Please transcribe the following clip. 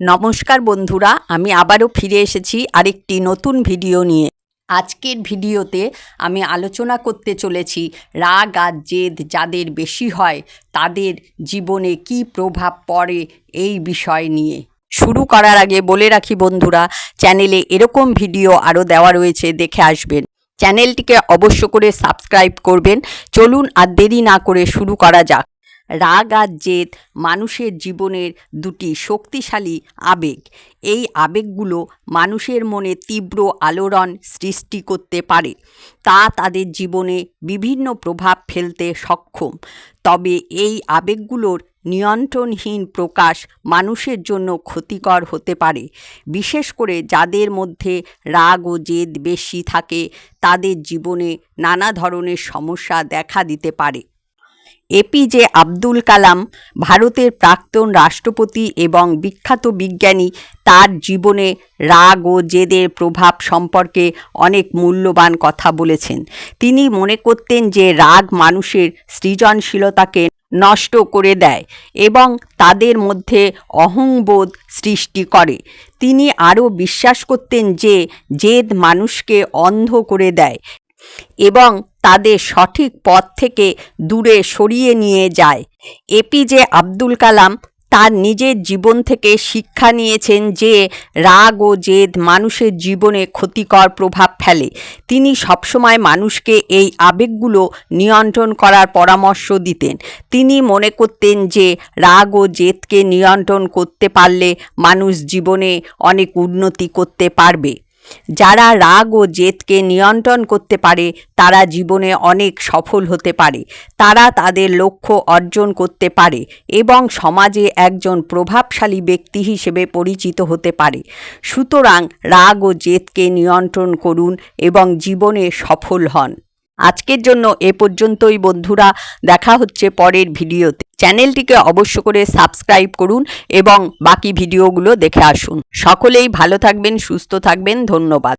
নমস্কার বন্ধুরা, আমি আবারও ফিরে এসেছি আরেকটি নতুন ভিডিও নিয়ে। আজকের ভিডিওতে আমি আলোচনা করতে চলেছি রাগ আর জেদ যাদের বেশি হয়, তাদের জীবনে কী প্রভাব পড়ে এই বিষয় নিয়ে। শুরু করার আগে বলে রাখি বন্ধুরা, চ্যানেলে এরকম ভিডিও আরও দেওয়া রয়েছে, দেখে আসবেন। চ্যানেলটিকে অবশ্য করে সাবস্ক্রাইব করবেন। চলুন আর দেরি না করে শুরু করা যাক। রাগ আর জেদ মানুষের জীবনের দুটি শক্তিশালী আবেগ। এই আবেগগুলো মানুষের মনে তীব্র আলোড়ন সৃষ্টি করতে পারে। তা তাদের জীবনে বিভিন্ন প্রভাব ফেলতে সক্ষম। তবে এই আবেগগুলোর নিয়ন্ত্রণহীন প্রকাশ মানুষের জন্য ক্ষতিকর হতে পারে। বিশেষ করে যাদের মধ্যে রাগ ও জেদ বেশি থাকে, তাদের জীবনে নানা ধরনের সমস্যা দেখা দিতে পারে। এপিজে আব্দুল কালাম, ভারতের প্রাক্তন রাষ্ট্রপতি এবং বিখ্যাত বিজ্ঞানী, তার জীবনে রাগ ও জেদের প্রভাব সম্পর্কে অনেক মূল্যবান কথা বলেছেন। তিনি মনে করতেন যে রাগ মানুষের সৃজনশীলতাকে নষ্ট করে দেয় এবং তাদের মধ্যে অহংবোধ সৃষ্টি করে। তিনি আরও বিশ্বাস করতেন যে জেদ মানুষকে অন্ধ করে দেয়। এবং তাদের সঠিক পথ থেকে দূরে সরিয়ে নিয়ে যায়। এপিজে আব্দুল কালাম তার নিজের জীবন থেকে শিক্ষা নিয়েছেন যে রাগ ও জেদ মানুষের জীবনে ক্ষতিকর প্রভাব ফেলে। তিনি সবসময় মানুষকে এই আবেগগুলো নিয়ন্ত্রণ করার পরামর্শ দিতেন। তিনি মনে করতেন যে রাগ ও জেদকে নিয়ন্ত্রণ করতে পারলে মানুষ জীবনে অনেক উন্নতি করতে পারবে। যারা রাগ ও জেদকে নিয়ন্ত্রণ করতে পারে, তারা জীবনে অনেক সফল হতে পারে। তারা তাদের লক্ষ্য অর্জন করতে পারে এবং সমাজে একজন প্রভাবশালী ব্যক্তি হিসেবে পরিচিত হতে পারে। সুতরাং রাগ ও জেদকে নিয়ন্ত্রণ করুন এবং জীবনে সফল হন। আজকের জন্য এ পর্যন্তই বন্ধুরা। দেখা হচ্ছে পরের ভিডিওতে। চ্যানেলটিকে অবশ্য করে সাবস্ক্রাইব করুন এবং বাকি ভিডিওগুলো দেখে আসুন। সকলেই ভালো থাকবেন, সুস্থ থাকবেন। ধন্যবাদ।